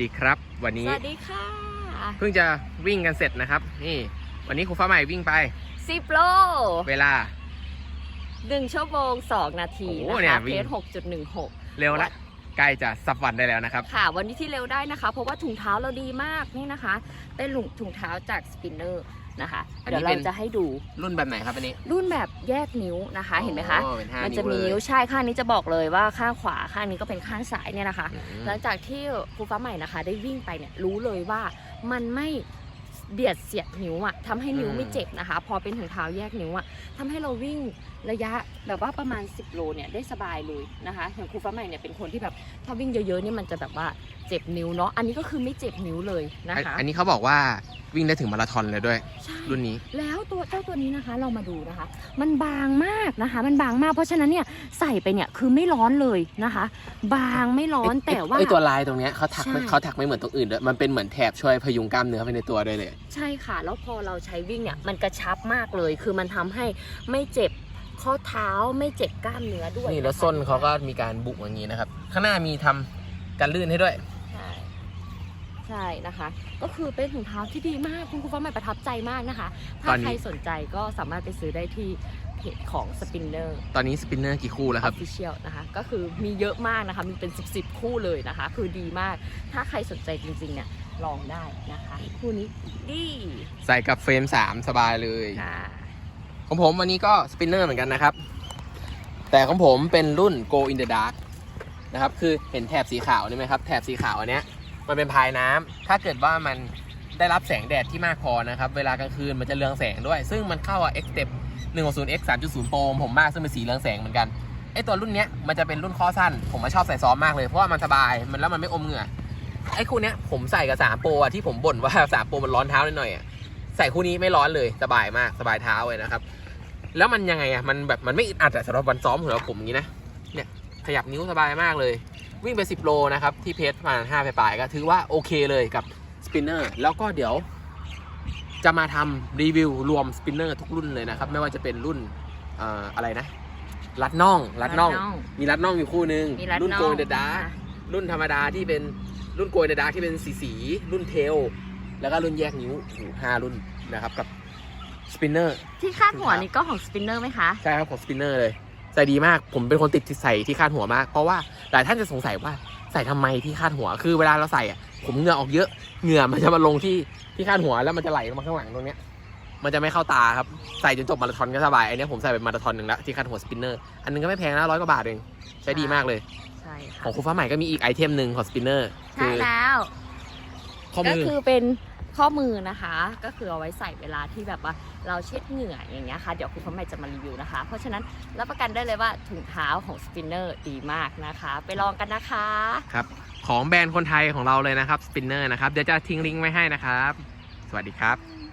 ดีครับวันสนี้วัสดีค่ะ เพิ่งจะวิ่งกันเสร็จนะครับ นี่ วันนี้ครูฟ้าใหม่วิ่งไปสิบโล เวลาหนึ่งชั่วโมงสองนาทีโอ้นะเนี่ยคะวิ่เพงจหกจุดหนึ่งหกเร็วละ ใกล้จะสับวันได้แล้วนะครับ ค่ะวันนี้ที่เร็วได้นะคะ เพราะว่าถุงเท้าเราดีมากนี่นะคะ เป็นหลุงถุงเท้าจากสปินเนอร์นะคะอันนี้เดี๋ยวเราเป็น จะให้ดูรุ่นแบบไหนครับอันนี้รุ่นแบบแยกนิ้วนะคะ เห็นไหมคะ อ๋อเป็นห้ามันจะมีเลยนิ้วใช่ข้างนี้จะบอกเลยว่าข้างขวาข้างนี้ก็เป็นข้างซ้ายเนี่ยนะคะ อืม หลังจากที่ครูฟ้าใหม่นะคะ ได้วิ่งไปเนี่ยรู้เลยว่ามันไม่ เบียดเสียดนิ้วอะทำให้นิ้วไม่เจ็บนะคะ พอเป็นถุงเท้าแยกนิ้วอะทำให้เราวิ่งระยะแบบว่าประมาณ 10 โลเนี่ยได้สบายเลยนะคะอย่างครูฟ้าใหม่เนี่ยเป็นคนที่แบบถ้าวิ่งเยอะๆเนี่ยมันจะแบบว่าเจ็บนิ้วเนาะอันนี้ก็คือไม่เจ็บนิ้วเลยนะอันคะ อันนี้เขาบอกว่าวิ่งได้ถึงมาราธอนเลยด้วยใช่รุ่นนี้ แล้วตัวเจ้าตัวนี้นะคะเรามาดูนะคะ มันบางมากนะคะ มันบางมากเพราะฉะนั้นเนี่ยใส่ไปเนี่ยคือไม่ร้อนเลยนะคะ บางไม่ร้อนแต่ว่าไอตัวลายตรงเนี้ยเขาถักไม่ใช่เขาถักไม่เหมือนตรงอื่นด้วยมันเป็นเหมือนแถบช่วยพยุงกล้ามเนื้อไปในตัวด้วยเลย ใช่ค่ะ แล้วพอเราใช้วิ่งเนี่ยมันกระชับมากเลย คือมันทำให้ไม่เจ็บข้อเท้าไม่เจ็บกล้ามเนื้อด้วยนี่แล้วะคะส้นเขาก็มีการบุกอย่างนี้นะครับข้างหน้ามีทำการลื่นให้ด้วย ใช่ใช่นะคะ ก็คือเป็นถุงเท้าที่ดีมากคุณครูฟ้าใหม่ประทับใจมากนะคะตถ้าอนนี้ใครสนใจก็สามารถไปซื้อได้ที่เพจของสปินเนอร์ตอนนี้สปินเนอร์กี่คู่แล้วอคอรับฟฟิเชียลนะคะ ก็คือมีเยอะมากนะคะ มีเป็น 10บสคู่เลยนะคะ คือดีมาก ถ้าใครสนใจจริงๆเนี่ยลองได้นะคะ คู่นี้ดีใส่กับเฟรม 3 สบายเลยค่ะของผมวันนี้ก็สปินเนอร์เหมือนกันนะครับ แต่ของผมเป็นรุ่น Go in the Dark นะครับ คือเห็นแถบสีขาวนี่ไหมครับ แถบสีขาวอันเนี้ย มันเป็นพายน้ำถ้าเกิดว่ามันได้รับแสงแดดที่มากพอนะครับ เวลากลางคืนมันจะเรืองแสงด้วย ซึ่งมันเข้ากับ X Step 160 X 3.0 Pro ผมมากซึ่งเป็นสีเรืองแสงเหมือนกัน ไอตัวรุ่นเนี้ยมันจะเป็นรุ่นข้อสั้น ผมมาชอบใส่ซ้อมมากเลย เพราะว่ามันสบาย มันแล้วมันไม่อมเหงื่อ ไอคู่เนี้ยผมใส่กับ3โปรอะที่ผมบ่นว่า3โปรมันร้อนเท้าหน่อยๆอะใส่คู่นี้ไม่ร้อนเลย สบายมาก สบายเท้าเลยนะครับ แล้วมันยังไงอะ มันแบบมันไม่อึดอัดอะสำหรับวันซ้อมของเราผมอย่างนี้นะ เนี่ย ขยับนิ้วสบายมากเลย วิ่งไป 10 โลนะครับ ที่เพจประมาณ5ปลายๆก็ถือว่าโอเคเลยกับสปินเนอร์แล้วก็เดี๋ยว จะมาทำรีวิวรวมสปินเนอร์ทุกรุ่นเลยนะครับ ไม่ว่าจะเป็นรุ่นเอ่ออะไรนะ รัดน่อง รัดน่อง มีรัดน่องอยู่คู่หนึ่งมีรัดรุ่นน่องโกลเดดาค่ะรุ่นธรรมดาที่เป็นรุ่นโกลเดดาที่เป็นสีสีๆรุ่นเทล แล้วก็รุ่นแยกนิ้วโอ้โหห้ารุ่นนะครับกับสปินเนอร์ที่คาดหัวนี่ก็ของสปินเนอร์ไหมคะ ใช่ครับ ของสปินเนอร์เลย ใส่ดีมาก ผมเป็นคนติดที่ใส่ที่คาดหัวมาก เพราะว่าหลายท่านจะสงสัยว่าใส่ทำไมที่คาดหัว คือเวลาเราใส่อะผมเหงื่อออกเยอะ เหงื่อมันจะมาลงที่ที่คาดหัวแล้วมันจะไหลลงมาข้างหลังตรงเนี้ย มันจะไม่เข้าตาครับ ใส่จนจบมาราธอนก็สบาย อันเนี้ยผมใส่เป็นมาราธอนหนึ่งแล้วที่คาดหัวสปินเนอร์ อันนึงก็ไม่แพงนะร้อยกว่าบาทเอง ใช้ดีมากเลย ใช่ขค่ะองครูฟ้าใหม่ก็มีอีกไอเทมหนึ่งของสปินเนอร์ใช่แล้ว ข้อก็มือคือเป็น ข้อมือนะคะ ก็คือเอาไว้ใส่เวลาที่แบบว่าเราเช็ดเหงื่ออย่างเงี้ยค่ะ เดี๋ยวคุณพ่อใหม่จะมารีวิวนะคะ เพราะฉะนั้นรับประกันได้เลยว่าถุงเท้าของสปินเนอร์ดีมากนะคะ ไปลองกันนะคะครับของแบรนด์คนไทยของเราเลยนะครับสปินเนอร์นะครับเดี๋ยวจะทิ้งลิงก์ไว้ให้นะครับ สวัสดีครับ